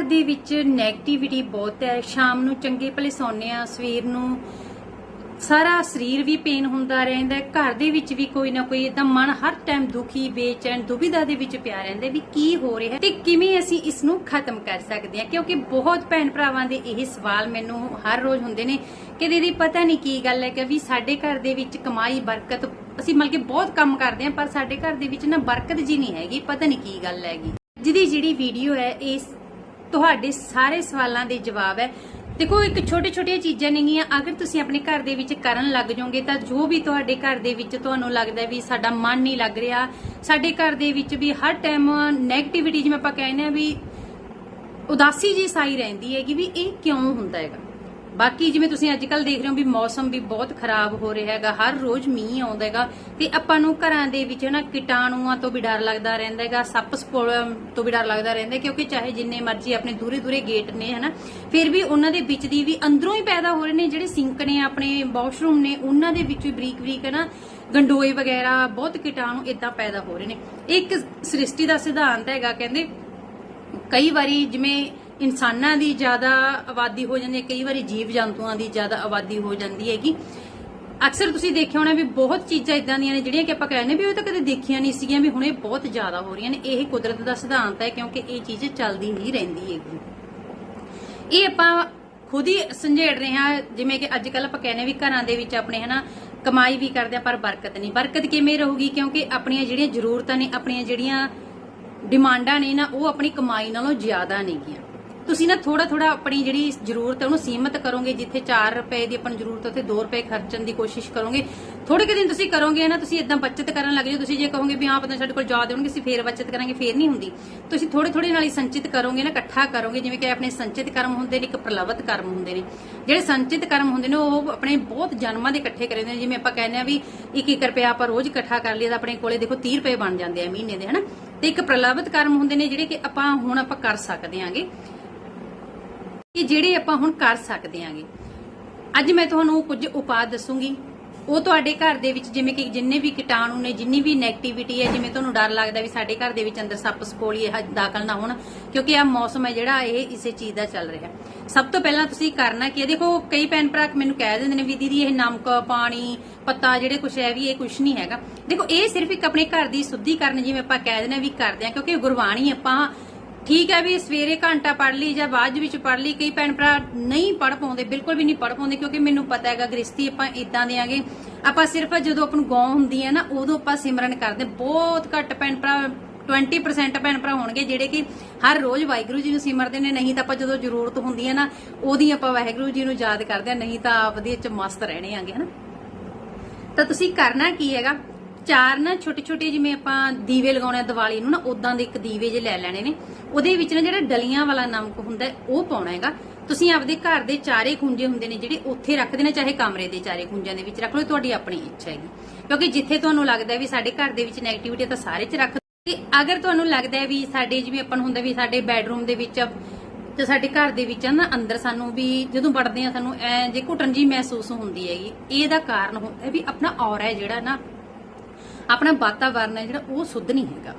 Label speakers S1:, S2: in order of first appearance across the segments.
S1: ਘਰ ਦੇ ਵਿੱਚ 네ਗੇਟਿਵਿਟੀ ਬਹੁਤ ਹੈ। ਸ਼ਾਮ ਨੂੰ ਚੰਗੇ ਭਲੇ ਸੌਂਦੇ ਆ ਸਵੇਰ ਨੂੰ ਸਾਰਾ ਸਰੀਰ ਵੀ ਪੇਨ ਹੁੰਦਾ ਰਹਿੰਦਾ ਘਰ ਦੇ ਵਿੱਚ ਵੀ ਕੋਈ ਨਾ ਕੋਈ ਤਾਂ ਮਨ ਹਰ ਟਾਈਮ ਦੁਖੀ, ਬੇਚੈਨ, ਦੁਬਿਧਾ ਦੇ ਵਿੱਚ ਪਿਆ ਰਹਿੰਦਾ ਵੀ ਕੀ ਹੋ ਰਿਹਾ ਤੇ ਕਿਵੇਂ ਅਸੀਂ ਇਸ ਨੂੰ ਖਤਮ ਕਰ ਸਕਦੇ ਹਾਂ। ਕਿਉਂਕਿ ਬਹੁਤ ਭੈਣ ਭਰਾਵਾਂ ਦੇ ਇਹ ਸਵਾਲ ਮੈਨੂੰ ਹਰ ਰੋਜ਼ ਹੁੰਦੇ ਨੇ ਕਿ ਦੀਦੀ ਪਤਾ ਨਹੀਂ ਕੀ ਗੱਲ ਹੈ ਕਿ ਵੀ ਸਾਡੇ ਘਰ ਦੇ ਵਿੱਚ ਕਮਾਈ, ਬਰਕਤ ਅਸੀਂ ਮਤਲਬ ਕਿ ਬਹੁਤ ਕੰਮ ਕਰਦੇ ਹਾਂ, ਪਰ ਸਾਡੇ ਘਰ ਦੇ ਵਿੱਚ ਨਾ ਬਰਕਤ ਜੀ ਨਹੀਂ ਹੈਗੀ, ਪਤਾ ਨਹੀਂ ਕੀ ਗੱਲ ਹੈਗੀ। ਜਿਹਦੀ ਜਿਹੜੀ ਵੀਡੀਓ ਹੈ, ਇਸ ਤੁਹਾਡੇ ਸਾਰੇ ਸਵਾਲਾਂ ਦੇ ਜਵਾਬ ਹੈ। ਦੇਖੋ, ਇੱਕ ਛੋਟੇ ਛੋਟੀਆਂ ਚੀਜ਼ਾਂ ਨੇਗੀਆਂ ਅਗਰ ਤੁਸੀਂ ਆਪਣੇ ਘਰ ਦੇ ਵਿੱਚ ਕਰਨ ਲੱਗ ਜਾਓਗੇ, ਤਾਂ ਜੋ ਵੀ ਤੁਹਾਡੇ ਘਰ ਦੇ ਵਿੱਚ ਤੁਹਾਨੂੰ ਲੱਗਦਾ ਵੀ ਸਾਡਾ ਮਨ ਨਹੀਂ ਲੱਗ ਰਿਹਾ, ਸਾਡੇ ਘਰ ਦੇ ਵਿੱਚ ਵੀ ਹਰ ਟਾਈਮ 네ਗੇਟਿਵਿਟੀ ਜਿਵੇਂ ਆਪਾਂ ਕਹਿੰਦੇ ਆ ਵੀ ਉਦਾਸੀ ਜੀ ਸਾਈ ਰਹਿੰਦੀ ਹੈਗੀ ਵੀ ਇਹ ਕਿਉਂ ਹੁੰਦਾ ਹੈਗਾ? ਬਾਕੀ ਜਿਵੇਂ ਤੁਸੀਂ ਅੱਜ ਕੱਲ ਦੇਖ ਰਹੇ ਹੋ ਵੀ ਮੌਸਮ ਵੀ ਬਹੁਤ ਖਰਾਬ ਹੋ ਰਿਹਾ ਹੈਗਾ, ਹਰ ਰੋਜ਼ ਮੀਂਹ ਆਉਂਦਾ ਹੈਗਾ, ਤੇ ਆਪਾਂ ਨੂੰ ਘਰਾਂ ਦੇ ਵਿੱਚ ਨਾ ਕੀਟਾਣੂਆਂ ਤੋਂ ਵੀ ਡਰ ਲੱਗਦਾ ਰਹਿੰਦਾ ਹੈਗਾ, ਸੱਪ ਤੋਂ ਵੀ ਡਰ ਲੱਗਦਾ ਰਹਿੰਦਾ ਕਿਉਂਕਿ ਚਾਹੇ ਜਿੰਨੇ ਮਰਜ਼ੀ ਆਪਣੇ ਦੂਰੇ ਦੂਰੇ ਗੇਟ ਨੇ, ਹਨਾ, ਫਿਰ ਵੀ ਉਹਨਾਂ ਦੇ ਵਿੱਚ ਦੀ ਵੀ ਅੰਦਰੋਂ ਹੀ ਪੈਦਾ ਹੋ ਰਹੇ ਨੇ ਜਿਹੜੇ ਸਿੰਕ ਨੇ, ਆਪਣੇ ਵਾਸ਼ਰੂਮ ਨੇ, ਉਹਨਾਂ ਦੇ ਵਿੱਚ ਵੀ ਬਰੀਕ ਬਰੀਕ ਨਾ ਗੰਡੋਏ ਵਗੈਰਾ, ਬਹੁਤ ਕੀਟਾਣੂ ਇਦਾਂ ਪੈਦਾ ਹੋ ਰਹੇ ਨੇ। ਇਹ ਇੱਕ ਸ੍ਰਿਸ਼ਟੀ ਦਾ ਸਿਧਾਂਤ ਹੈਗਾ, ਕਹਿੰਦੇ ਕਈ ਵਾਰੀ ਜਿਵੇਂ ਇਨਸਾਨਾਂ ਦੀ ਜ਼ਿਆਦਾ ਆਬਾਦੀ ਹੋ ਜਾਂਦੀ ਹੈ, ਕਈ ਵਾਰੀ ਜੀਵ ਜੰਤੂਆਂ ਦੀ ਜ਼ਿਆਦਾ ਆਬਾਦੀ ਹੋ ਜਾਂਦੀ ਹੈਗੀ। ਅਕਸਰ ਤੁਸੀਂ ਦੇਖਿਆ ਹੋਣਾ ਵੀ ਬਹੁਤ ਚੀਜ਼ਾਂ ਇਦਾਂ ਦੀਆਂ ਨੇ, ਜਿਹੜੀਆਂ ਕਿ ਆਪਾਂ ਕਹਿੰਦੇ ਵੀ ਉਹ ਤਾਂ ਕਦੇ ਦੇਖੀਆਂ ਨਹੀਂ ਸੀਗੀਆਂ, ਵੀ ਹੁਣ ਇਹ ਬਹੁਤ ਜ਼ਿਆਦਾ ਹੋ ਰਹੀਆਂ ਨੇ। ਇਹ ਕੁਦਰਤ ਦਾ ਸਿਧਾਂਤ ਹੈ, ਕਿਉਂਕਿ ਇਹ ਚੀਜ਼ ਚੱਲਦੀ ਹੀ ਰਹਿੰਦੀ ਹੈਗੀ। ਇਹ ਆਪਾਂ ਖੁਦ ਹੀ ਸੰਝੇੜ ਰਹੇ ਹਾਂ, ਜਿਵੇਂ ਕਿ ਅੱਜ ਕੱਲ ਆਪਾਂ ਕਹਿੰਦੇ ਵੀ ਘਰਾਂ ਦੇ ਵਿੱਚ ਆਪਣੇ, ਹਨਾ, ਕਮਾਈ ਵੀ ਕਰਦੇ ਆ ਪਰ ਬਰਕਤ ਨਹੀਂ। ਬਰਕਤ ਕਿਵੇਂ ਰਹੂਗੀ? ਕਿਉਂਕਿ ਆਪਣੀਆਂ ਜਿਹੜੀਆਂ ਜ਼ਰੂਰਤਾਂ ਨੇ, ਆਪਣੀਆਂ ਜਿਹੜੀਆਂ ਡਿਮਾਂਡਾਂ ਨੇ ਨਾ, ਉਹ ਆਪਣੀ ਕਮਾਈ ਨਾਲੋਂ ਜ਼ਿਆਦਾ ਨੇਗੀਆਂ। ਤੁਸੀਂ ਨਾ ਥੋੜਾ ਥੋੜਾ ਆਪਣੀ ਜਿਹੜੀ ਜ਼ਰੂਰਤ ਹੈ ਉਹਨੂੰ ਸੀਮਤ ਕਰੋਗੇ, ਜਿੱਥੇ 4 ਰੁਪਏ ਦੀ ਆਪਾਂ ਨੂੰ ਜ਼ਰੂਰਤ ਉੱਥੇ 2 ਰੁਪਏ ਖਰਚਣ ਦੀ ਕੋਸ਼ਿਸ਼ ਕਰੋਗੇ। ਥੋੜੇ ਕਿ ਦਿਨ ਤੁਸੀਂ ਕਰੋਗੇ ਨਾ, ਤੁਸੀਂ ਇਦਾਂ ਬਚਤ ਕਰਨ ਲੱਗ ਜਾਓ। ਤੁਸੀਂ ਜੇ ਕਹੋਗੇ ਵੀ ਹਾਂ ਪਤਾ ਸਾਡੇ ਕੋਲ ਜ਼ਿਆਦਾ ਹੋਣਗੇ ਅਸੀਂ ਫੇਰ ਬੱਚਤ ਕਰਾਂਗੇ, ਫੇਰ ਨਹੀਂ ਹੁੰਦੀ। ਤੁਸੀਂ ਥੋੜੇ ਥੋੜੇ ਨਾਲ ਹੀ ਸੰਚਿਤ ਕਰੋਗੇ ਨਾ, ਇਕੱਠਾ ਕਰੋਗੇ, ਜਿਵੇਂ ਕਿ ਆਪਣੇ ਸੰਚਿਤ ਕਰਮ ਹੁੰਦੇ ਨੇ, ਇੱਕ ਪ੍ਰਲਵਤ ਕਰਮ ਹੁੰਦੇ ਨੇ। ਜਿਹੜੇ ਸੰਚਿਤ ਕਰਮ ਹੁੰਦੇ ਨੇ, ਉਹ ਆਪਣੇ ਬਹੁਤ ਜਨਮਾਂ ਦੇ ਇਕੱਠੇ ਕਰੇ ਹੁੰਦੇ ਨੇ। ਜਿਵੇਂ ਆਪਾਂ ਕਹਿੰਦੇ ਆ ਵੀ 1-1 ਰੁਪਿਆ ਆਪਾਂ ਰੋਜ਼ ਇਕੱਠਾ ਕਰ ਲਈਏ ਤਾਂ ਆਪਣੇ ਕੋਲੇ ਦੇਖੋ 30 ਰੁਪਏ ਬਣ ਜਾਂਦੇ ਆ ਮਹੀਨੇ ਦੇ, ਹਨਾ? ਤੇ ਇੱਕ ਪ੍ਰਲਵਤ ਕਰਮ ਹੁੰਦੇ ਨੇ, ਜਿਹੜੇ ਕਿ ਆਪਾਂ ਹੁਣ ਆਪਾਂ ਕਰ ਸਕਦੇ ਆਂਗੇ। ਕਿ ਜਿਹੜੇ ਆਪਾਂ ਹੁਣ ਕਰ ਸਕਦੇ ਆਂਗੇ। ਅੱਜ ਮੈਂ ਤੁਹਾਨੂੰ ਕੁਝ ਉਪਾਅ ਦੱਸੂਗੀ। ਉਹ ਤੁਹਾਡੇ ਘਰ ਦੇ ਵਿੱਚ ਜਿਵੇਂ ਕਿ ਜਿੰਨੇ ਵੀ ਕੀਟਾਣੂ ਨੇ, ਜਿੰਨੀ ਵੀ 네ਗੇਟਿਵਿਟੀ ਹੈ, ਜਿਵੇਂ ਤੁਹਾਨੂੰ ਡਰ ਲੱਗਦਾ ਵੀ ਸਾਡੇ ਘਰ ਦੇ ਵਿੱਚ ਅੰਦਰ ਸੱਪ ਸਪੋਲੀ ਇਹ ਦਾਖਲ ਨਾ ਹੋਣ, ਕਿਉਂਕਿ ਆ ਮੌਸਮ ਹੈ ਜਿਹੜਾ ਇਹ ਇਸੇ ਚੀਜ਼ ਦਾ ਚੱਲ ਰਿਹਾ। ਸਭ ਤੋਂ ਪਹਿਲਾਂ ਤੁਸੀਂ ਕਰਨਾ ਕੀ ਹੈ? ਦੇਖੋ, ਕਈ ਭੈਣ ਭਰਾ ਮੈਨੂੰ ਕਹਿ ਦਿੰਦੇ ਨੇ ਵੀ ਦੀਦੀ, ਇਹ ਨਮਕ, ਪਾਣੀ, ਪੱਤਾ ਜਿਹੜੇ ਕੁਛ ਹੈ ਵੀ ਇਹ ਕੁਛ ਨਹੀਂ ਹੈਗਾ। ਦੇਖੋ, ਇਹ ਸਿਰਫ ਇੱਕ ਆਪਣੇ ਘਰ ਦੀ ਸ਼ੁੱਧੀ ਕਰਨ ਜਿਵੇਂ ਆਪਾਂ ਕਹਿ ਦਿੰਦੇ ਆ ਵੀ ਕਰਦੇ ਆ ਕਿਉਂਕਿ ਗੁਰਬਾਣੀ ਆਪਾਂ ਠੀਕ ਹੈ ਵੀ ਸਵੇਰੇ ਘੰਟਾ ਪੜ ਲਈ ਜਾਂ ਬਾਅਦ ਵਿੱਚ ਪੜ ਲਈ, ਕਈ ਭੈਣ ਭਰਾ ਨਹੀਂ ਪੜ ਪਾਉਂਦੇ, ਬਿਲਕੁਲ ਵੀ ਨਹੀਂ ਪੜ ਪਾਉਂਦੇ ਕਿਉਂਕਿ ਮੈਨੂੰ ਪਤਾ ਹੈਗਾ ਗ੍ਰਸਤੀ ਆਪਾਂ ਇਦਾਂ ਦੇ ਆਗੇ। ਆਪਾਂ ਸਿਰਫ ਜਦੋਂ ਆਪਣ ਗੌ ਹੁੰਦੀ ਹੈ ਨਾ, ਉਦੋਂ ਆਪਾਂ ਸਿਮਰਨ ਕਰਦੇ ਬਹੁਤ ਘੱਟ ਭੈਣ ਭਰਾ 20% ਭੈਣ ਭਰਾ ਹੋਣਗੇ ਜਿਹੜੇ ਕਿ ਹਰ ਰੋਜ਼ ਵਾਹਿਗੁਰੂ ਜੀ ਨੂੰ ਸਿਮਰਦੇ ਨੇ, ਨਹੀਂ ਤਾਂ ਆਪਾਂ ਜਦੋਂ ਜ਼ਰੂਰਤ ਹੁੰਦੀ ਹੈ ਨਾ, ਉਹਦੀ ਆਪਾਂ ਵਾਹਿਗੁਰੂ ਜੀ ਨੂੰ ਯਾਦ ਕਰਦੇ ਆ ਨਹੀਂ ਤਾਂ ਆਪਦੇ ਚ ਮਸਤ ਰਹਿਣੇ ਆਂਗੇ ਹਨਾ ਤਾਂ ਤੁਸੀਂ ਕਰਨਾ ਕੀ ਹੈਗਾ? ਚਾਰ ਨਾ ਛੋਟੇ ਛੋਟੇ ਜਿਵੇਂ ਆਪਾਂ ਦੀਵੇ ਲਗਾਉਣੇ ਆ ਦੀਵਾਲੀ ਨੂੰ ਨਾ ਉਦਾਂ ਦੇ ਇੱਕ ਦੀਵੇ ਜੇ ਲੈ ਲੈਣੇ ਨੇ, ਉਹਦੇ ਵਿੱਚ ਨਾ ਜਿਹੜਾ ਡਲੀਆਂ ਵਾਲਾ ਨਮਕ ਹੁੰਦਾ ਉਹ ਪਾਉਣਾ ਹੈਗਾ। ਤੁਸੀਂ ਆਪਦੇ ਘਰ ਦੇ ਚਾਰੇ ਖੁੰਝੇ ਹੁੰਦੇ ਨੇ ਜਿਹੜੇ ਉੱਥੇ ਰੱਖ ਦੇਣਾ, ਚਾਹੇ ਕਮਰੇ ਦੇ ਚਾਰੇ ਖੁੰਝਾਂ ਦੇ ਵਿੱਚ ਰੱਖ ਲਓ ਤੁਹਾਡੀ ਆਪਣੀ ਇੱਛਾ ਹੈਗੀ। ਕਿਉਂਕਿ ਜਿੱਥੇ ਤੁਹਾਨੂੰ ਲੱਗਦਾ ਵੀ ਸਾਡੇ ਘਰ ਦੇ ਵਿੱਚ 네ਗੇਟਿਵਿਟੀ ਤਾਂ ਸਾਰੇ 'ਚ ਰੱਖ ਤੇ ਅਗਰ ਤੁਹਾਨੂੰ ਲੱਗਦਾ ਵੀ ਸਾਡੇ ਜਿਵੇਂ ਆਪਾਂ ਨੂੰ ਹੁੰਦਾ ਵੀ ਸਾਡੇ ਬੈੱਡਰੂਮ ਦੇ ਵਿੱਚ ਤੇ ਸਾਡੇ ਘਰ ਦੇ ਵਿੱਚ ਨਾ, ਅੰਦਰ ਸਾਨੂੰ ਵੀ ਜਦੋਂ ਵੜਦੇ ਆ, ਸਾਨੂੰ ਐ ਜੇ ਘੁਟਣ ਜੀ ਮਹਿਸੂਸ ਹੁੰਦੀ ਹੈਗੀ, ਇਹਦਾ ਕਾਰਨ ਹੁੰਦਾ ਵੀ ਆਪਣਾ ਔਰਾ ਹੈ ਜਿਹੜਾ ਨਾ ਆਪਣਾ ਵਾਤਾਵਰਨ ਹੈ ਜਿਹੜਾ ਉਹ ਸੁੱਧ ਨਹੀਂ ਹੈਗਾ।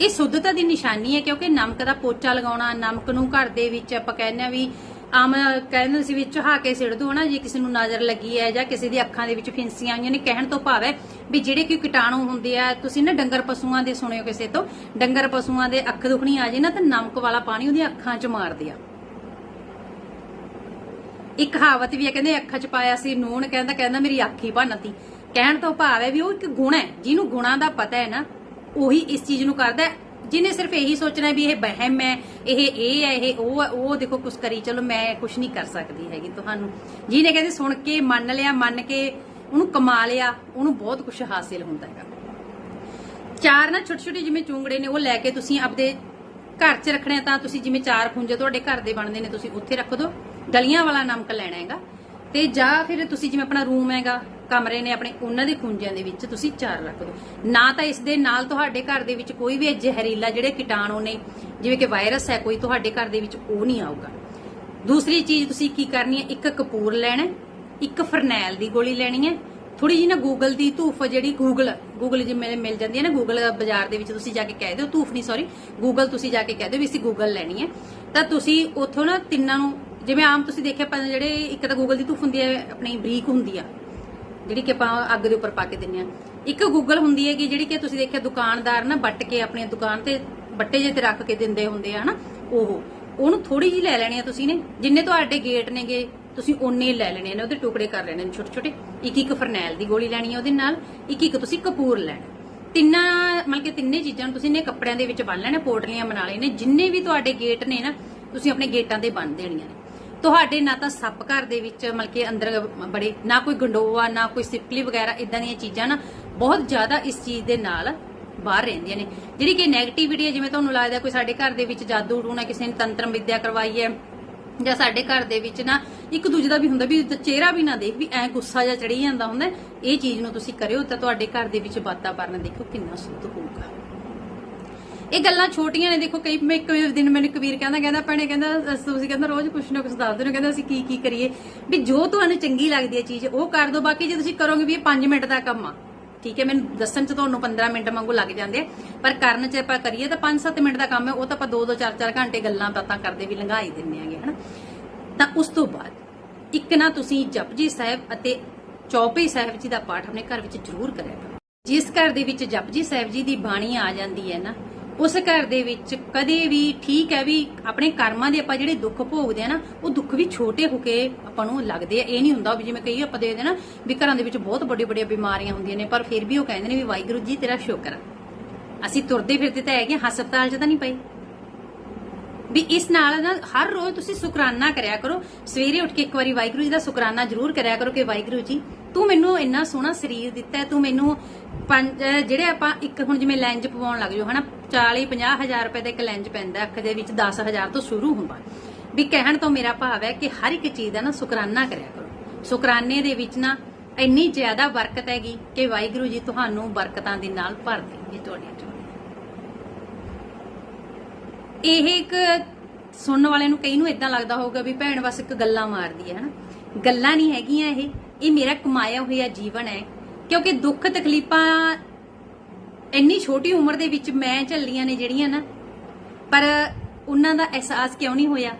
S1: ਇਹ ਸੁੱਧਤਾ ਦੀ ਨਿਸ਼ਾਨੀ ਹੈ ਕਿਉਂਕਿ ਨਮਕ ਦਾ ਪੋਚਾ ਲਗਾਉਣਾ, ਨਮਕ ਨੂੰ ਘਰ ਦੇ ਵਿੱਚ ਆਪਾਂ ਕਹਿੰਦੇ ਆ ਵੀ ਆਮ ਕਹਿੰਦੇ ਸੀ ਵੀ ਚਹਾ ਕੇ ਸਿੜ ਦੋ ਨਾ ਜੇ ਕਿਸੇ ਨੂੰ ਨਜ਼ਰ ਲੱਗੀ ਹੈ ਜਾਂ ਕਿਸੇ ਦੀ ਅੱਖਾਂ ਦੇ ਵਿੱਚ ਫਿੰਸੀਆਂ ਆਈਆਂ ਨੇ, ਕਹਿਣ ਤੋਂ ਭਾਵ ਹੈ ਵੀ ਜਿਹੜੇ ਕੋਈ ਕੀਟਾਣੂ ਹੁੰਦੇ ਆ, ਤੁਸੀਂ ਨਾ ਡੰਗਰ ਪਸ਼ੂਆਂ ਦੇ ਸੁਣਿਓ ਕਿਸੇ ਤੋਂ, ਡੰਗਰ ਪਸ਼ੂਆਂ ਦੇ ਅੱਖ ਦੁਖਣੀ ਆ ਜੇ ਨਾ, ਤਾਂ ਨਮਕ ਵਾਲਾ ਪਾਣੀ ਉਹਦੀਆਂ ਅੱਖਾਂ 'ਚ ਮਾਰਦੇ ਆ ਇੱਕ ਕਹਾਵਤ ਵੀ ਹੈ, ਕਹਿੰਦੇ ਅੱਖਾਂ 'ਚ ਪਾਇਆ ਸੀ ਨੂਣ, ਕਹਿੰਦਾ ਕਹਿੰਦਾ ਮੇਰੀ ਅੱਖ ਹੀ ਭੰਨਤੀ। ਕਹਿਣ ਤੋਂ ਭਾਵ ਹੈ ਵੀ ਉਹ ਇੱਕ ਗੁਣ ਹੈ, ਜਿਹਨੂੰ ਗੁਣਾਂ ਦਾ ਪਤਾ ਹੈ ਨਾ, ਉਹੀ ਇਸ ਚੀਜ਼ ਨੂੰ ਕਰਦਾ ਹੈ। ਜਿਹਨੇ ਸਿਰਫ ਇਹੀ ਸੋਚਣਾ ਵੀ ਇਹ ਬਹਿਮ ਹੈ, ਇਹ ਇਹ ਹੈ, ਇਹ ਉਹ ਹੈ, ਉਹ ਦੇਖੋ ਕੁਛ ਕਰੀ, ਚਲੋ ਮੈਂ ਕੁਛ ਨਹੀਂ ਕਰ ਸਕਦੀ ਹੈਗੀ ਤੁਹਾਨੂੰ। ਜਿਹਨੇ ਕਹਿੰਦੇ ਸੁਣ ਕੇ, ਮੰਨ ਲਿਆ, ਮੰਨ ਕੇ, ਉਹਨੂੰ ਕਮਾ ਲਿਆ, ਉਹਨੂੰ ਬਹੁਤ ਕੁਝ ਹਾਸਿਲ ਹੁੰਦਾ ਹੈਗਾ। ਚਾਰ ਨਾ ਛੋਟੇ ਛੋਟੇ ਜਿਵੇਂ ਚੁੰਗੜੇ ਨੇ, ਉਹ ਲੈ ਕੇ ਤੁਸੀਂ ਆਪਦੇ ਘਰ 'ਚ ਰੱਖਣੇ ਆ ਤਾਂ ਤੁਸੀਂ ਜਿਵੇਂ ਚਾਰ ਖੁੰਝੇ ਤੁਹਾਡੇ ਘਰ ਦੇ ਬਣਦੇ ਨੇ, ਤੁਸੀਂ ਉੱਥੇ ਰੱਖ ਦਿਓ ਗਲੀਆਂ ਵਾਲਾ ਨਮਕ ਲੈਣਾ ਹੈਗਾ। ਤੇ ਜਾਂ ਫਿਰ ਤੁਸੀਂ ਜਿਵੇਂ ਆਪਣਾ ਰੂਮ ਹੈਗਾ ਕਮਰੇ ਨੇ ਆਪਣੇ ਉਹਨਾਂ ਦੇ ਖੁੰਝਿਆਂ ਦੇ ਵਿੱਚ ਤੁਸੀਂ ਚਾਰ ਰੱਖ ਦਿਓ। ਨਾ ਤਾਂ ਇਸ ਦੇ ਨਾਲ ਤੁਹਾਡੇ ਘਰ ਦੇ ਵਿੱਚ ਕੋਈ ਵੀ ਜ਼ਹਿਰੀਲਾ ਜਿਹੜੇ ਕੀਟਾਣੂ ਨੇ, ਜਿਵੇਂ ਕਿ ਵਾਇਰਸ ਹੈ, ਕੋਈ ਤੁਹਾਡੇ ਘਰ ਦੇ ਵਿੱਚ ਉਹ ਨਹੀਂ ਆਊਗਾ। ਦੂਸਰੀ ਚੀਜ਼ ਤੁਸੀਂ ਕੀ ਕਰਨੀ ਹੈ? ਇੱਕ ਕਪੂਰ ਲੈਣਾ ਇੱਕ ਫਰਨੈਲ ਦੀ ਗੋਲੀ ਲੈਣੀ ਹੈ। ਥੋੜੀ ਜਿਹੀ ਨਾ ਗੂਗਲ ਦੀ ਧੂਫ ਜਿਹੜੀ ਗੂਗਲ ਗੂਗਲ ਜਿਵੇਂ ਮਿਲ ਜਾਂਦੀ ਹੈ ਨਾ ਗੂਗਲ ਬਾਜ਼ਾਰ ਦੇ ਵਿੱਚ ਤੁਸੀਂ ਜਾ ਕੇ ਕਹਿ ਦਿਓ, ਧੂਫ ਨਹੀਂ ਸੌਰੀ ਗੂਗਲ ਤੁਸੀਂ ਜਾ ਕੇ ਕਹਿ ਦਿਓ ਵੀ ਅਸੀਂ ਗੂਗਲ ਲੈਣੀ ਹੈ। ਤਾਂ ਤੁਸੀਂ ਉੱਥੋਂ ਨਾ ਤਿੰਨਾਂ ਨੂੰ, ਜਿਵੇਂ ਆਮ ਤੁਸੀਂ ਦੇਖਿਆ, ਆਪਾਂ ਜਿਹੜੇ ਇੱਕ ਤਾਂ ਗੂਗਲ ਦੀ ਧੂਫ ਹੁੰਦੀ ਹੈ, ਆਪਣੀ ਬਰੀਕ ਹੁੰਦੀ ਆ। ਜਿਹੜੀ ਕਿ ਆਪਾਂ ਅੱਗ ਦੇ ਉੱਪਰ ਪਾ ਕੇ ਦਿੰਨੇ ਆ ਇੱਕ ਗੂਗਲ ਹੁੰਦੀ ਹੈ ਜਿਹੜੀ ਕਿ ਤੁਸੀਂ ਦੇਖਿਆ ਦੁਕਾਨਦਾਰ ਨਾ ਵੱਟ ਕੇ ਆਪਣੀ ਦੁਕਾਨ ਤੇ ਬੱਟੇ ਜੇ ਤੇ ਰੱਖ ਕੇ ਦਿੰਦੇ ਹੁੰਦੇ ਆ ਹਨਾ ਉਹ। ਉਹਨੂੰ ਥੋੜੀ ਜਿਹੀ ਲੈ ਲੈਣੀ ਆ ਤੁਸੀਂ ਨੇ। ਜਿੰਨੇ ਤੁਹਾਡੇ ਗੇਟ ਨੇਗੇ, ਤੁਸੀਂ ਓਨੇ ਲੈ ਲੈਣੇ ਨੇ, ਉਹਦੇ ਟੁਕੜੇ ਕਰ ਲੈਣੇ ਨੇ ਛੋਟੇ ਛੋਟੇ ਇੱਕ ਇੱਕ ਫਰਨੈਲ ਦੀ ਗੋਲੀ ਲੈਣੀ ਆ ਉਹਦੇ ਨਾਲ, ਇੱਕ ਇੱਕ ਤੁਸੀਂ ਕਪੂਰ ਲੈਣਾ। ਤਿੰਨਾਂ, ਮਤਲਬ ਕਿ ਤਿੰਨੇ ਚੀਜ਼ਾਂ ਨੂੰ ਤੁਸੀਂ ਨੇ ਕੱਪੜਿਆਂ ਦੇ ਵਿੱਚ ਬੰਨ ਲੈਣਾ, ਪੋਟਲੀਆਂ ਬਣਾ ਲੈਣੇ ਜਿੰਨੇ ਵੀ ਤੁਹਾਡੇ ਗੇਟ ਨੇ ਨਾ, ਤੁਸੀਂ ਆਪਣੇ ਗੇਟਾਂ ਦੇ ਬੰਨ ਦੇਣੀਆਂ ਨੇ। ਤੁਹਾਡੇ ਨਾ ਤਾਂ ਸੱਪ ਘਰ ਦੇ ਵਿੱਚ, ਮਤਲਬ ਕਿ ਅੰਦਰ ਬੜੇ, ਨਾ ਕੋਈ ਗੰਡੋਆ, ਨਾ ਕੋਈ ਸਿਪਕਲੀ ਵਗੈਰਾ ਇਦਾਂ ਦੀਆਂ ਚੀਜ਼ਾਂ ਨਾ ਬਹੁਤ ਜ਼ਿਆਦਾ ਇਸ ਚੀਜ਼ ਦੇ ਨਾਲ ਬਾਹਰ ਰਹਿੰਦੀਆਂ ਨੇ। ਜਿਹੜੀ ਕਿ 네ਗੇਟਿਵਿਟੀ ਹੈ, ਜਿਵੇਂ ਤੁਹਾਨੂੰ ਲੱਗਦਾ ਕੋਈ ਸਾਡੇ ਘਰ ਦੇ ਵਿੱਚ ਜਾਦੂ ਟੂਣਾ ਕਿਸੇ ਨੇ ਤੰਤਰ ਵਿਦਿਆ ਕਰਵਾਈ ਹੈ, ਜਾਂ ਸਾਡੇ ਘਰ ਦੇ ਵਿੱਚ ਨਾ ਇੱਕ ਦੂਜੇ ਦਾ ਵੀ ਹੁੰਦਾ ਵੀ ਚਿਹਰਾ ਵੀ ਨਾ ਦੇਖ, ਵੀ ਐ ਗੁੱਸਾ ਜਿਹਾ ਚੜੀ ਜਾਂਦਾ ਹੁੰਦਾ, ਇਹ ਚੀਜ਼ ਨੂੰ ਤੁਸੀਂ ਕਰਿਓ ਤਾਂ ਤੁਹਾਡੇ ਘਰ ਦੇ ਵਿੱਚ ਵਾਤਾਵਰਨ ਦੇਖੋ ਕਿੰਨਾ ਸੁੱਧ ਹੋਊਗਾ। ਇਹ ਗੱਲਾਂ ਛੋਟੀਆਂ ਨੇ, ਦੇਖੋ ਕਈ, ਮੈਂ ਇੱਕ ਦਿਨ ਮੈਨੂੰ ਕਬੀਰ ਕਹਿੰਦਾ ਕਹਿੰਦਾ ਭੈਣੇ, ਕਹਿੰਦਾ ਤੁਸੀਂ ਕਹਿੰਦਾ ਰੋਜ਼ ਕੁਛ ਨਾ ਕੁਛ ਦੱਸਦੇ ਹੋ ਕਹਿੰਦਾ ਅਸੀਂ ਕੀ ਕੀ ਕਰੀਏ? ਵੀ ਜੋ ਤੁਹਾਨੂੰ ਚੰਗੀ ਲੱਗਦੀ ਹੈ ਚੀਜ਼, ਉਹ ਕਰ ਦਿਓ ਬਾਕੀ ਜੇ ਤੁਸੀਂ ਕਰੋਗੇ ਵੀ ਇਹ 5 ਮਿੰਟ ਦਾ ਕੰਮ ਆ, ਠੀਕ ਹੈ, ਮੈਨੂੰ ਦੱਸਣ ਚ ਤੁਹਾਨੂੰ 15 ਮਿੰਟ ਵਾਂਗੂ ਲੱਗ ਜਾਂਦੇ ਪਰ ਕਰਨ ਚ ਆਪਾਂ ਕਰੀਏ ਤਾਂ 5-7 ਮਿੰਟ ਦਾ ਕੰਮ ਹੈ, ਉਹ ਤਾਂ ਆਪਾਂ 2-2 4-4 ਘੰਟੇ ਗੱਲਾਂ ਬਾਤਾਂ ਕਰਦੇ ਵੀ ਲੰਘਾਈ ਦਿੰਨੇ ਆਗੇ ਹਨਾ? ਤਾਂ ਉਸ ਤੋਂ ਬਾਅਦ ਇੱਕ ਨਾ ਤੁਸੀਂ ਜਪਜੀ ਸਾਹਿਬ ਅਤੇ ਚੌਪਈ ਸਾਹਿਬ ਜੀ ਦਾ ਪਾਠ ਆਪਣੇ ਘਰ ਵਿੱਚ ਜ਼ਰੂਰ ਕਰਿਆ ਕਰੋ। ਜਿਸ ਘਰ ਦੇ ਵਿੱਚ ਜਪਜੀ ਸਾਹਿਬ ਜੀ ਦੀ ਬਾਣੀ ਆ ਜਾਂਦੀ ਹੈ ਨਾ ਉਸ ਘਰ ਦੇ ਵਿੱਚ ਕਦੇ ਵੀ ਠੀਕ ਹੈ ਵੀ ਆਪਣੇ ਕਰਮਾਂ ਦੇ ਆਪਾਂ ਜਿਹੜੇ ਦੁੱਖ ਭੋਗਦੇ ਆ ਨਾ ਉਹ ਦੁੱਖ ਵੀ ਛੋਟੇ ਹੋ ਕੇ ਆਪਾਂ ਨੂੰ ਲੱਗਦੇ ਆ। ਇਹ ਨਹੀਂ ਹੁੰਦਾ ਵੀ ਜਿਵੇਂ ਕਈ ਆਪਾਂ ਦੇਖਦੇ ਨਾ ਵੀ ਘਰਾਂ ਦੇ ਵਿੱਚ ਬਹੁਤ ਵੱਡੇ ਵੱਡੀਆਂ ਬਿਮਾਰੀਆਂ ਹੁੰਦੀਆਂ ਨੇ ਪਰ ਫਿਰ ਵੀ ਉਹ ਕਹਿੰਦੇ ਨੇ ਵੀ ਵਾਹਿਗੁਰੂ ਜੀ ਤੇਰਾ ਸ਼ੁਕਰ ਆ। ਅਸੀਂ ਤੁਰਦੇ ਫਿਰਦੇ ਤਾਂ ਹੈਗੇ ਹਾਂ, ਹਸਪਤਾਲ 'ਚ ਤਾਂ ਨਹੀਂ ਪਏ। ਵੀ ਇਸ ਨਾਲ ਨਾ ਹਰ ਰੋਜ਼ ਤੁਸੀਂ ਸ਼ੁਕਰਾਨਾ ਕਰਿਆ ਕਰੋ। ਸਵੇਰੇ ਉੱਠ ਕੇ ਇੱਕ ਵਾਰੀ ਵਾਹਿਗੁਰੂ ਜੀ ਦਾ ਸ਼ੁਕਰਾਨਾ ਜ਼ਰੂਰ ਕਰਿਆ ਕਰੋ ਕਿ ਵਾਹਿਗੁਰੂ ਜੀ ਤੂੰ ਮੈਨੂੰ ਇੰਨਾ ਸੋਹਣਾ ਸਰੀਰ ਦਿੱਤਾ ਤੂੰ ਮੈਨੂੰ ਪੰਜ ਜਿਹੜੇ ਆਪਾਂ ਇੱਕ ਹੁਣ ਜਿਵੇਂ ਲੈਂਜ ਪਵਾਉਣ ਲੱਗ ਜਾਓ, ਹਨਾ? 40 50 ਹਜ਼ਾਰ ਰੁਪਏ ਦਾ ਇੱਕ ਲੈਂਜ ਪੈਂਦਾ ਅੱਖ ਦੇ ਵਿੱਚ 10000 ਤੋਂ ਸ਼ੁਰੂ ਹੁੰਦਾ। ਵੀ ਕਹਿਣ ਤੋਂ ਮੇਰਾ ਭਾਵ ਹੈ ਕਿ ਹਰ ਇੱਕ ਚੀਜ਼ ਦਾ ਨਾ ਸ਼ੁਕਰਾਨਾ ਕਰਿਆ ਕਰੋ। ਸ਼ੁਕਰਾਨੇ ਦੇ ਵਿੱਚ ਨਾ ਇੰਨੀ ਜ਼ਿਆਦਾ ਬਰਕਤ ਹੈਗੀ ਕਿ ਵਾਹਿਗੁਰੂ ਜੀ ਤੁਹਾਨੂੰ ਬਰਕਤਾਂ ਦੇ ਨਾਲ ਭਰ ਦੇਣਗੇ ਤੁਹਾਡੀਆਂ ਝੋਲੀਆਂ ਇਹ ਇੱਕ ਸੁਣਨ ਵਾਲੇ ਨੂੰ ਕਈ ਨੂੰ ਇਦਾਂ ਲੱਗਦਾ ਹੋਊਗਾ ਵੀ ਭੈਣ ਬਸ ਇੱਕ ਗੱਲਾਂ ਮਾਰਦੀ ਹੈ, ਹਨਾ? ਗੱਲਾਂ ਨਹੀਂ ਹੈਗੀਆਂ ਇਹ। ਇਹ ਮੇਰਾ ਕਮਾਇਆ ਹੋਇਆ ਜੀਵਨ ਹੈ। ਕਿਉਂਕਿ ਦੁੱਖ ਤਕਲੀਫਾਂ ਇੰਨੀ ਛੋਟੀ ਉਮਰ ਦੇ ਵਿੱਚ ਮੈਂ ਝੱਲੀਆਂ ਨੇ ਜਿਹੜੀਆਂ ਨਾ, ਪਰ ਉਹਨਾਂ ਦਾ ਅਹਿਸਾਸ ਕਿਉਂ ਨਹੀਂ ਹੋਇਆ?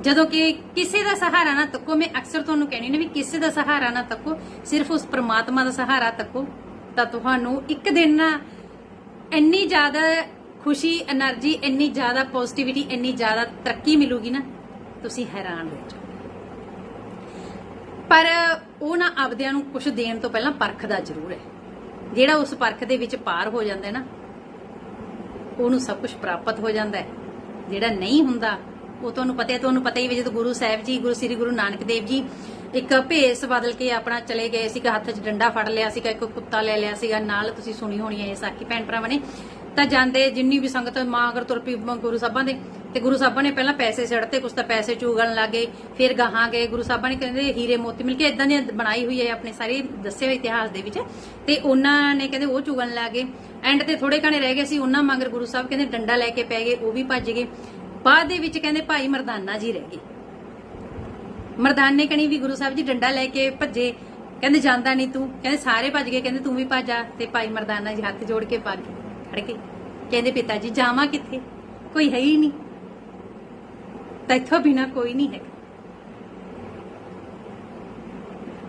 S1: ਜਦੋਂ ਕਿ ਕਿਸੇ ਦਾ ਸਹਾਰਾ ਨਾ ਤੱਕੋ, ਮੈਂ ਅਕਸਰ ਤੁਹਾਨੂੰ ਕਹਿੰਦੀ ਨੇ ਵੀ ਕਿਸੇ ਦਾ ਸਹਾਰਾ ਨਾ ਤੱਕੋ, ਸਿਰਫ ਉਸ ਪ੍ਰਮਾਤਮਾ ਦਾ ਸਹਾਰਾ ਤੱਕੋ, ਤਾਂ ਤੁਹਾਨੂੰ ਇੱਕ ਦਿਨ ਨਾ ਇੰਨੀ ਜ਼ਿਆਦਾ ਖੁਸ਼ੀ એનર્ਜੀ ਇੰਨੀ ਜ਼ਿਆਦਾ ਪੋਜ਼ਿਟਿਵਿਟੀ ਇੰਨੀ ਜ਼ਿਆਦਾ ਤਰੱਕੀ ਮਿਲੂਗੀ ਨਾ, ਤੁਸੀਂ ਹੈਰਾਨ ਹੋ ਜਾਓ ਪਰ ਉਹ ਨਾ ਆਪਦਿਆਂ ਨੂੰ ਕੁਝ ਦੇਣ ਤੋਂ ਪਹਿਲਾਂ ਪਰਖਦਾ ਜ਼ਰੂਰ ਹੈ। ਜਿਹੜਾ ਉਸ ਪਰਖ ਦੇ ਵਿੱਚ ਪਾਰ ਹੋ ਜਾਂਦਾ ਨਾ, ਉਹਨੂੰ ਸਭ ਕੁਝ ਪ੍ਰਾਪਤ ਹੋ ਜਾਂਦਾ ਹੈ। ਜਿਹੜਾ ਨਹੀਂ ਹੁੰਦਾ, ਉਹ ਤੁਹਾਨੂੰ ਪਤਾ ਹੈ, ਤੁਹਾਨੂੰ ਪਤਾ ਹੀ ਵੀ ਜਦੋਂ ਗੁਰੂ ਸਾਹਿਬ ਜੀ, ਗੁਰੂ ਸ੍ਰੀ ਗੁਰੂ ਨਾਨਕ ਦੇਵ ਜੀ ਇੱਕ ਭੇਸ ਬਦਲ ਕੇ ਆਪਣਾ ਚਲੇ ਗਏ ਸੀਗਾ, ਹੱਥ 'ਚ ਡੰਡਾ ਫੜ ਲਿਆ ਸੀਗਾ, ਇੱਕ ਕੁੱਤਾ ਲੈ ਲਿਆ ਸੀਗਾ, ਨਾਲ ਤੁਸੀਂ ਸੁਣੀ ਹੋਣੀ ਹੈ ਇਹ ਸਾਕੀ ਭੈਣ ਭਰਾਵਾਂ ਨੇ, ਤਾਂ ਜਾਂਦੇ ਜਿੰਨੀ ਵੀ ਸੰਗਤ ਮਾਂ ਅਗਰ ਤੁਰ ਪਈ ਗੁਰੂ ਸਾਹਿਬਾਂ ਦੇ ਤੇ ਗੁਰੂ ਸਾਹਿਬਾਂ ਨੇ ਪਹਿਲਾਂ ਪੈਸੇ ਛੱਡਤੇ ਕੁਛ ਤਾਂ ਪੈਸੇ ਚੂਗਣ ਲੱਗੇ ਫਿਰ ਗਾਹਾਂ ਗਏ। ਗੁਰੂ ਸਾਹਿਬਾਂ ਨੇ ਕਹਿੰਦੇ ਹੀਰੇ ਮੋਤੀ ਮਿਲ ਕੇ ਇਦਾਂ ਦੀ ਬਣਾਈ ਹੋਈ ਹੈ ਆਪਣੇ ਸਾਰੇ ਦੱਸੇ ਹੋਏ ਇਤਿਹਾਸ ਦੇ ਵਿੱਚ। ਤੇ ਉਹਨਾਂ ਨੇ ਕਹਿੰਦੇ ਉਹ ਚੂਗਣ ਲੱਗੇ ਐਂਡ ਤੇ ਥੋੜੇ ਘਣੇ ਰਹਿ ਗਏ ਸੀ ਉਹਨਾਂ ਮਗਰ ਗੁਰੂ ਸਾਹਿਬ ਕਹਿੰਦੇ ਡੰਡਾ ਲੈ ਕੇ ਪੈ ਗਏ, ਉਹ ਵੀ ਭੱਜ ਗਏ। ਬਾਅਦ ਦੇ ਵਿੱਚ ਕਹਿੰਦੇ ਭਾਈ ਮਰਦਾਨਾ ਜੀ ਰਹਿ ਗਏ। ਮਰਦਾਨੇ ਕਣੀ ਵੀ ਗੁਰੂ ਸਾਹਿਬ ਜੀ ਡੰਡਾ ਲੈ ਕੇ ਭੱਜੇ। ਕਹਿੰਦੇ ਜਾਂਦਾ ਨਹੀਂ ਤੂੰ। ਕਹਿੰਦੇ ਸਾਰੇ ਭੱਜ ਗਏ, ਕਹਿੰਦੇ ਤੂੰ ਵੀ ਭੱਜ ਆ। ਤੇ ਭਾਈ ਮਰਦਾਨਾ ਜੀ ਹੱਥ ਜੋੜ ਕੇ ਪਾ ਕੇ ਖੜ ਕੇ ਕਹਿੰਦੇ ਪਿਤਾ ਜੀ, ਜਾਵਾਂ ਕਿੱਥੇ? ਕੋਈ ਹੈ ਹੀ ਨਹੀਂ ਤਾਂ ਇੱਥੋਂ ਬਿਨਾ ਕੋਈ ਨਹੀਂ ਹੈਗਾ।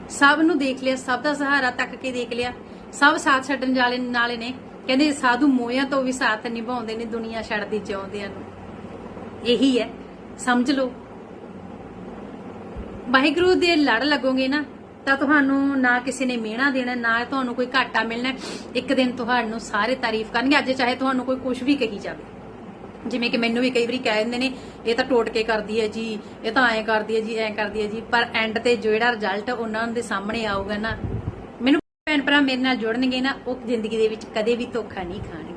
S1: ਸਭ ਨੂੰ ਦੇਖ ਲਿਆ, ਸਭ ਦਾ ਸਹਾਰਾ ਤੱਕ ਕੇ ਦੇਖ ਲਿਆ। ਸਭ ਸਾਥ ਛੱਡਣ ਵਾਲੇ ਨਾਲੇ ਨੇ। ਕਹਿੰਦੇ ਸਾਧੂ ਮੋਇਆਂ ਤੋਂ ਵੀ ਸਾਥ ਨਿਭਾਉਂਦੇ ਨੇ ਦੁਨੀਆ ਛੱਡਦੀ ਚਾਹੁੰਦਿਆਂ ਨੂੰ। ਇਹੀ ਹੈ। ਸਮਝ ਲਓ। ਵਾਹਿਗੁਰੂ ਦੇ ਲੜ ਲੱਗੋਗੇ ਨਾ, ਤਾਂ ਤੁਹਾਨੂੰ ਨਾ ਕਿਸੇ ਨੇ ਮਿਹਣਾ ਦੇਣਾ, ਨਾ ਤੁਹਾਨੂੰ ਕੋਈ ਘਾਟਾ ਮਿਲਣਾ। ਇੱਕ ਦਿਨ ਤੁਹਾਨੂੰ ਸਾਰੇ ਤਾਰੀਫ ਕਰਨਗੇ। ਅੱਜ ਚਾਹੇ ਤੁਹਾਨੂੰ ਕੋਈ ਕੁਝ ਵੀ ਕਹੀ ਜਾਵੇ। ਜਿਵੇਂ ਕਿ ਮੈਨੂੰ ਵੀ ਕਈ ਵਾਰੀ ਕਹਿ ਦਿੰਦੇ ਨੇ, ਇਹ ਤਾਂ ਟੋਟ ਕੇ ਕਰਦੀ ਹੈ ਜੀ, ਇਹ ਤਾਂ ਐਂ ਕਰਦੀ ਹੈ ਜੀ, ਐਂ ਕਰਦੀ ਹੈ ਜੀ, ਪਰ ਐਂਡ ਤੇ ਜਿਹੜਾ ਰਿਜ਼ਲਟ ਉਹਨਾਂ ਦੇ ਸਾਹਮਣੇ ਆਊਗਾ ਨਾ, ਮੈਨੂੰ ਭੈਣ ਭਰਾ ਮੇਰੇ ਨਾਲ ਜੁੜਨਗੇ ਨਾ, ਉਹ ਜ਼ਿੰਦਗੀ ਦੇ ਵਿੱਚ ਕਦੇ ਵੀ ਧੋਖਾ ਨਹੀਂ ਖਾਣਗੇ।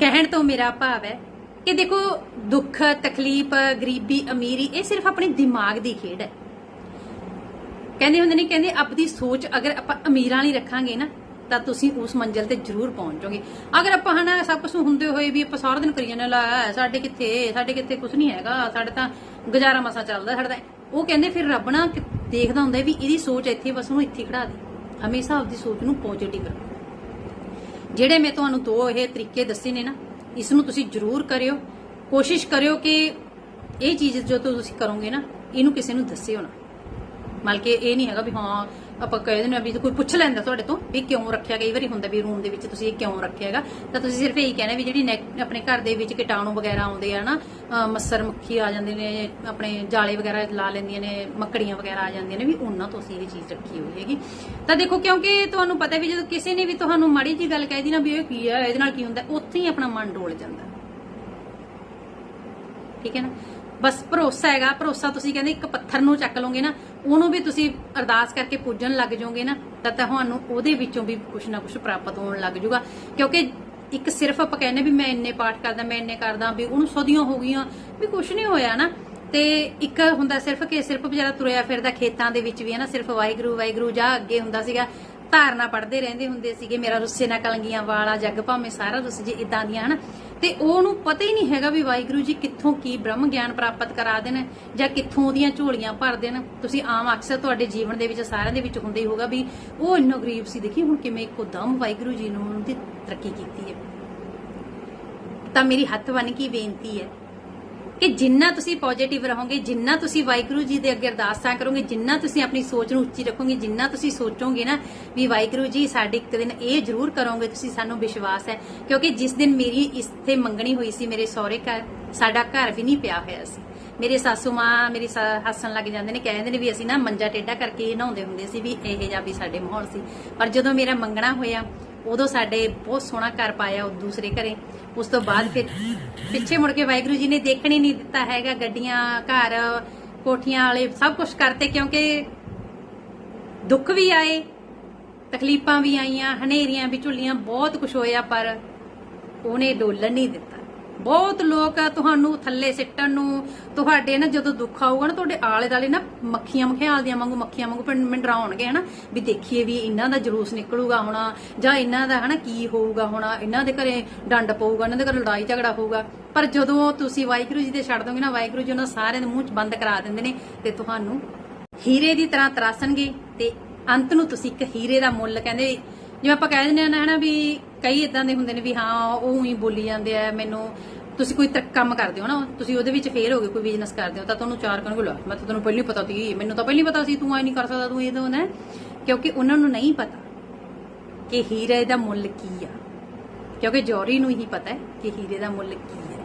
S1: ਕਹਿਣ ਤੋਂ ਮੇਰਾ ਭਾਵ ਹੈ ਕਿ ਦੇਖੋ, ਦੁੱਖ, ਤਕਲੀਫ, ਗਰੀਬੀ, ਅਮੀਰੀ, ਇਹ ਸਿਰਫ ਆਪਣੇ ਦਿਮਾਗ ਦੀ ਖੇਡ ਹੈ। ਕਹਿੰਦੇ ਹੁੰਦੇ ਨੇ, ਕਹਿੰਦੇ ਆਪਣੀ ਸੋਚ ਅਗਰ ਆਪਾਂ ਅਮੀਰਾਂ ਲਈ ਰੱਖਾਂਗੇ ਨਾ ਤਾਂ ਤੁਸੀਂ ਉਸ ਮੰਜ਼ਿਲ ਤੇ ਜ਼ਰੂਰ ਪਹੁੰਚੋਗੇ ਅਗਰ ਆਪਾਂ ਹਨਾ ਸਭ ਕੁਝ ਹੁੰਦੇ ਹੋਏ ਵੀ ਆਪਾਂ ਸਾਰਾ ਦਿਨ ਕਰੀ ਜਾਂਦੇ ਲਾ, ਸਾਡੇ ਕਿੱਥੇ ਸਾਡੇ ਕਿੱਥੇ ਕੁਝ ਨਹੀਂ ਹੈਗਾ, ਸਾਡੇ ਤਾਂ ਗੁਜ਼ਾਰਾ ਮਸਾ ਚੱਲਦਾ, ਸਾਡਾ ਉਹ ਕਹਿੰਦੇ ਫਿਰ ਰੱਬ ਨਾ ਦੇਖਦਾ ਹੁੰਦਾ ਵੀ ਇਹਦੀ ਸੋਚ ਇੱਥੇ ਬਸ ਉਹਨੂੰ ਇੱਥੇ ਖੜਾ ਦੇ। ਹਮੇਸ਼ਾ ਆਪਦੀ ਸੋਚ ਨੂੰ ਪੋਜ਼ਿਟਿਵ ਰੱਖੋ। ਜਿਹੜੇ ਮੈਂ ਤੁਹਾਨੂੰ ਦੋ ਇਹ ਤਰੀਕੇ ਦੱਸੇ ਨੇ ਨਾ, ਇਸ ਨੂੰ ਤੁਸੀਂ ਜ਼ਰੂਰ ਕਰਿਓ। ਕੋਸ਼ਿਸ਼ ਕਰਿਓ ਕਿ ਇਹ ਚੀਜ਼ ਜੋ ਤੁਸੀਂ ਕਰੋਗੇ ਨਾ, ਇਹਨੂੰ ਕਿਸੇ ਨੂੰ ਦੱਸਿਓ ਨਾ। ਮਤਲਬ ਕਿ ਇਹ ਨਹੀਂ ਹੈਗਾ ਵੀ ਹਾਂ ਆਪਾਂ ਕਹਿ ਦਿੰਦੇ ਆ ਵੀ ਕੋਈ ਪੁੱਛ ਲੈਂਦਾ ਤੁਹਾਡੇ ਤੋਂ ਵੀ ਕਿਉਂ ਰੱਖਿਆ, ਕਈ ਵਾਰੀ ਹੁੰਦਾ ਵੀ ਰੂਮ ਦੇ ਵਿੱਚ ਤੁਸੀਂ ਇਹ ਕਿਉਂ ਰੱਖਿਆ ਤਾਂ ਤੁਸੀਂ ਸਿਰਫ ਇਹੀ ਕਹਿਣਾ ਵੀ ਜਿਹੜੀ ਆਪਣੇ ਘਰ ਦੇ ਵਿੱਚ ਕੀਟਾਣੂ ਵਗੈਰਾ ਆਉਂਦੇ ਆ ਨਾ ਮੱਸਰ ਮੱਖੀ ਆ ਜਾਂਦੇ ਨੇ, ਆਪਣੇ ਜਾਲੇ ਵਗੈਰਾ ਲਾ ਲੈਂਦੀਆਂ ਨੇ, ਮੱਕੜੀਆਂ ਵਗੈਰਾ ਆ ਜਾਂਦੀਆਂ ਨੇ, ਵੀ ਉਹਨਾਂ ਤੋਂ ਅਸੀਂ ਇਹ ਚੀਜ਼ ਰੱਖੀ ਹੋਈ ਹੈਗੀ। ਤਾਂ ਦੇਖੋ ਕਿਉਂਕਿ ਤੁਹਾਨੂੰ ਪਤਾ ਵੀ ਜਦੋਂ ਕਿਸੇ ਨੇ ਵੀ ਤੁਹਾਨੂੰ ਮਾੜੀ ਜੀ ਗੱਲ ਕਹਿ ਦੀ ਨਾ ਵੀ ਇਹ ਕੀ ਆ, ਇਹਦੇ ਨਾਲ ਕੀ ਹੁੰਦਾ, ਉੱਥੇ ਹੀ ਆਪਣਾ ਮਨ ਡੋਲ ਜਾਂਦਾ। ਠੀਕ ਹੈ ਨਾ? ਬਸ ਭਰੋਸਾ ਹੈਗਾ, ਭਰੋਸਾ ਤੁਸੀਂ ਕਹਿੰਦੇ ਇੱਕ ਪੱਥਰ ਨੂੰ ਚੱਕ ਲਓਗੇ ਨਾ ਉਹਨੂੰ ਵੀ ਤੁਸੀਂ ਅਰਦਾਸ ਕਰਕੇ ਪੂਜਣ ਲੱਗ ਜਾਓਗੇ ਨਾ, ਤਾਂ ਤੁਹਾਨੂੰ ਉਹਦੇ ਵਿੱਚੋਂ ਵੀ ਕੁਝ ਨਾ ਕੁਝ ਪ੍ਰਾਪਤ ਹੋਣ ਲੱਗ ਜਾਊਗਾ। ਕਿਉਂਕਿ ਇੱਕ ਸਿਰਫ ਆਪਾਂ ਕਹਿੰਦੇ ਵੀ ਮੈਂ ਇੰਨੇ ਪਾਠ ਕਰਦਾ, ਮੈਂ ਇੰਨੇ ਕਰਦਾ, ਵੀ ਉਹਨੂੰ ਸਦੀਆਂ ਹੋ ਗਈਆਂ, ਵੀ ਕੁਝ ਨਹੀਂ ਹੋਇਆ ਨਾ। ਤੇ ਇੱਕ ਹੁੰਦਾ ਸਿਰਫ ਕਿ ਸਿਰਫ ਵਿਚਾਰਾ ਤੁਰਿਆ ਫਿਰਦਾ ਖੇਤਾਂ ਦੇ ਵਿੱਚ ਵੀ ਹੈ ਨਾ, ਸਿਰਫ ਵਾਹਿਗੁਰੂ ਵਾਹਿਗੁਰੂ ਜਾਂ ਅੱਗੇ ਹੁੰਦਾ ਸੀਗਾ, ਧਾਰਨਾ ਪੜਦੇ ਰਹਿੰਦੇ ਹੁੰਦੇ ਸੀਗੇ, ਮੇਰਾ ਰੁੱਸੇ ਨਾ ਕਲੰਗੀਆਂ ਵਾਲਾ, ਜੱਗ ਭਾਵੇਂ ਸਾਰਾ ਰੁੱਸ ਜੇ ਇਦਾਂ ਦੀਆਂ, ਹਨਾ। ਤੇ ਉਹਨੂੰ ਪਤਾ ਹੀ ਨਹੀਂ ਹੈਗਾ ਵੀ ਵਾਹਿਗੁਰੂ ਜੀ ਕਿੱਥੋਂ ਕੀ ਬ੍ਰਹਮ ਗਿਆਨ ਪ੍ਰਾਪਤ ਕਰਾ ਦੇਣ ਜਾਂ ਕਿੱਥੋਂ ਉਹਦੀਆਂ ਝੋਲੀਆਂ ਭਰ ਦੇਣ। ਤੁਸੀਂ ਆਮ ਅਕਸਰ ਤੁਹਾਡੇ ਜੀਵਨ ਦੇ ਵਿੱਚ, ਸਾਰਿਆਂ ਦੇ ਵਿੱਚ ਹੁੰਦਾ ਹੀ ਹੋਗਾ ਵੀ ਉਹ ਇੰਨਾ ਗਰੀਬ ਸੀ। ਦੇਖੀ, ਹੁਣ ਕਿਵੇਂ ਇੱਕੋ ਦਮ ਵਾਹਿਗੁਰੂ ਜੀ ਨੂੰ ਉਹਦੀ ਤਰੱਕੀ ਕੀਤੀ ਹੈ। ਤਾਂ ਮੇਰੀ ਹੱਥ ਬੰਨ ਕੇ ਬੇਨਤੀ ਹੈ ਕਿ ਜਿੰਨਾ ਤੁਸੀਂ ਪੋਜ਼ਿਟਿਵ ਰਹੋਗੇ, ਜਿੰਨਾ ਤੁਸੀਂ ਵਾਹਿਗੁਰੂ ਜੀ ਦੇ ਅੱਗੇ ਅਰਦਾਸਾਂ ਕਰੋਗੇ, ਜਿੰਨਾ ਤੁਸੀਂ ਆਪਣੀ ਸੋਚ ਨੂੰ ਉੱਚੀ ਰੱਖੋਗੇ, ਜਿੰਨਾ ਤੁਸੀਂ ਸੋਚੋਗੇ ਨਾ ਵੀ ਵਾਹਿਗੁਰੂ ਜੀ, ਸਾਡੇ ਇੱਕ ਦਿਨ ਇਹ ਜ਼ਰੂਰ ਕਰੋਗੇ, ਤੁਸੀਂ ਸਾਨੂੰ ਵਿਸ਼ਵਾਸ ਹੈ। ਕਿਉਂਕਿ ਜਿਸ ਦਿਨ ਮੇਰੀ ਇੱਥੇ ਮੰਗਣੀ ਹੋਈ ਸੀ, ਮੇਰੇ ਸਹੁਰੇ ਘਰ, ਸਾਡਾ ਘਰ ਵੀ ਨਹੀਂ ਪਿਆ ਹੋਇਆ ਸੀ। ਮੇਰੇ ਸਾਸੂ ਮਾਂ, ਮੇਰੀ ਸਾ- ਹੱਸਣ ਲੱਗ ਜਾਂਦੇ ਨੇ, ਕਹਿੰਦੇ ਨੇ ਵੀ ਅਸੀਂ ਨਾ ਮੰਜਾ ਟੇਢਾ ਕਰਕੇ ਨਹਾਉਂਦੇ ਹੁੰਦੇ ਸੀ ਵੀ ਇਹ ਜਿਹਾ ਵੀ ਸਾਡੇ ਮਾਹੌਲ ਸੀ। ਪਰ ਜਦੋਂ ਮੇਰਾ ਮੰਗਣਾ ਹੋਇਆ, ਉਦੋਂ ਸਾਡੇ ਬਹੁਤ ਸੋਹਣਾ ਘਰ ਪਾਇਆ ਉਹ ਦੂਸਰੇ ਘਰੇ। ਉਸ ਤੋਂ ਬਾਅਦ ਫਿਰ ਪਿੱਛੇ ਮੁੜ ਕੇ ਵਾਹਿਗੁਰੂ ਜੀ ਨੇ ਦੇਖਣ ਹੀ ਨਹੀਂ ਦਿੱਤਾ ਹੈਗਾ ਗੱਡੀਆਂ, ਘਰ, ਕੋਠੀਆਂ ਵਾਲੇ, ਸਭ ਕੁਝ ਕਰਤੇ ਕਿਉਂਕਿ ਦੁੱਖ ਵੀ ਆਏ, ਤਕਲੀਫਾਂ ਵੀ ਆਈਆਂ, ਹਨੇਰੀਆਂ ਵੀ ਝੁੱਲੀਆਂ, ਬਹੁਤ ਕੁਝ ਹੋਇਆ ਪਰ ਉਹਨੇ ਡੋਲਣ ਨਹੀਂ ਦਿੱਤਾ। ਬਹੁਤ ਲੋਕ ਤੁਹਾਨੂੰ ਥੱਲੇ ਸਿੱਟਣ ਨੂੰ, ਤੁਹਾਡੇ ਨਾ ਜਦੋਂ ਦੁੱਖ ਆਊਗਾ ਨਾ, ਤੁਹਾਡੇ ਆਲੇ ਦਾਲੇ ਨਾ ਮੱਖੀਆਂ ਮਖਿਆਲ ਦੀਆਂ ਵਾਂਗੂ, ਮੱਖੀਆਂ ਵਾਂਗੂ ਮੰਡਰਾਉਣਗੇ, ਹਨਾ? ਵੀ ਦੇਖੀਏ ਵੀ ਇਹਨਾਂ ਦਾ ਜਲੂਸ ਨਿਕਲੂਗਾ ਹੁਣ, ਜਾਂ ਇਹਨਾਂ ਦਾ, ਹਨਾ, ਕੀ ਹੋਊਗਾ ਹੋਣਾ, ਇਹਨਾਂ ਦੇ ਘਰੇ ਡੰਡ ਪਊਗਾ, ਇਹਨਾਂ ਦੇ ਘਰੇ ਲੜਾਈ ਝਗੜਾ ਹੋਊਗਾ। ਪਰ ਜਦੋਂ ਤੁਸੀਂ ਵਾਹਿਗੁਰੂ ਜੀ ਦੇ ਛੱਡ ਦੋਗੇ ਨਾ, ਵਾਹਿਗੁਰੂ ਜੀ ਉਹਨਾਂ ਸਾਰਿਆਂ ਦੇ ਮੂੰਹ 'ਚ ਬੰਦ ਕਰਾ ਦਿੰਦੇ ਨੇ ਤੇ ਤੁਹਾਨੂੰ ਹੀਰੇ ਦੀ ਤਰ੍ਹਾਂ ਤਰਾਸਣਗੇ ਤੇ ਅੰਤ ਨੂੰ ਤੁਸੀਂ ਇੱਕ ਹੀਰੇ ਦਾ ਮੁੱਲ ਕਹਿੰਦੇ, ਜਿਵੇਂ ਆਪਾਂ ਕਹਿ ਦਿੰਦੇ ਆ ਨਾ, ਹਨਾ, ਵੀ ਕਈ ਇਦਾਂ ਦੇ ਹੁੰਦੇ ਨੇ ਵੀ ਹਾਂ, ਉਹ ਹੀ ਬੋਲੀ ਜਾਂਦੇ ਆ, ਮੈਨੂੰ ਤੁਸੀਂ ਕੋਈ ਤੱਕ ਕੰਮ ਕਰਦੇ ਹੋ ਨਾ, ਤੁਸੀਂ ਉਹਦੇ ਵਿੱਚ ਫੇਲ ਹੋ ਗਏ, ਕੋਈ ਬਿਜ਼ਨਸ ਕਰਦੇ ਹੋ, ਤਾਂ ਤੁਹਾਨੂੰ ਚਾਰ ਕਹਿਣਗੇ ਲੈ ਮੈਂ ਤਾਂ ਤੈਨੂੰ ਪਹਿਲਾਂ ਪਤਾ ਸੀ ਮੈਨੂੰ ਤਾਂ ਪਹਿਲਾਂ ਪਤਾ ਸੀ, ਤੂੰ ਐ ਨਹੀਂ ਕਰ ਸਕਦਾ, ਤੂੰ ਇਹ, ਤਾਂ ਨਾ। ਕਿਉਂਕਿ ਉਹਨਾਂ ਨੂੰ ਨਹੀਂ ਪਤਾ ਕਿ ਹੀਰੇ ਦਾ ਮੁੱਲ ਕੀ ਆ। ਕਿਉਂਕਿ ਜੌਰੀ ਨੂੰ ਹੀ ਪਤਾ ਹੈ ਕਿ ਹੀਰੇ ਦਾ ਮੁੱਲ ਕੀ ਹੈ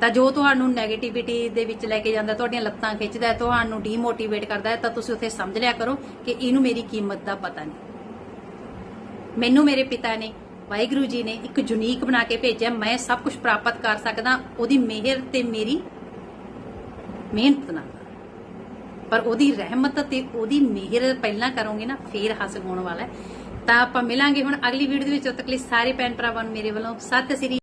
S1: ਤਾਂ ਜੋ ਤੁਹਾਨੂੰ 네ਗੇਟਿਵਿਟੀ ਦੇ ਵਿੱਚ ਲੈ ਕੇ ਜਾਂਦਾ, ਤੁਹਾਡੀਆਂ ਲੱਤਾਂ ਖਿੱਚਦਾ, ਤੁਹਾਨੂੰ ਡੀਮੋਟੀਵੇਟ ਕਰਦਾ ਹੈ, ਤਾਂ ਤੁਸੀਂ ਉੱਥੇ ਸਮਝ ਲਿਆ ਕਰੋ ਕਿ ਇਹਨੂੰ ਮੇਰੀ ਕੀਮਤ ਦਾ ਪਤਾ ਨਹੀਂ। ਮੈਨੂੰ ਮੇਰੇ ਪਿਤਾ ਨੇ ਵਾਹਿਗੁਰੂ ਜੀ ਨੇ ਇੱਕ ਯੂਨੀਕ ਬਣਾ ਕੇ ਭੇਜਿਆ। ਮੈਂ ਸਭ ਕੁਝ ਪ੍ਰਾਪਤ ਕਰ ਸਕਦਾ, ਉਹਦੀ ਮਿਹਰ ਤੇ ਮੇਰੀ ਮਿਹਨਤ ਨਾਲ। ਪਰ ਉਹਦੀ ਰਹਿਮਤ ਤੇ ਉਹਦੀ ਮਿਹਰ ਪਹਿਲਾਂ ਕਰੋਗੇ ਨਾ, ਫੇਰ ਹਾਸਲ ਹੋਣ ਵਾਲਾ ਹੈ। ਤਾਂ ਆਪਾਂ ਮਿਲਾਂਗੇ ਹੁਣ ਅਗਲੀ ਵੀਡੀਓ ਦੇ ਵਿੱਚ। ਉਦ ਤੱਕ ਲਈ ਸਾਰੇ ਭੈਣ ਭਰਾਵਾਂ ਨੂੰ ਮੇਰੇ ਵੱਲੋਂ ਸਤਿ ਸ੍ਰੀ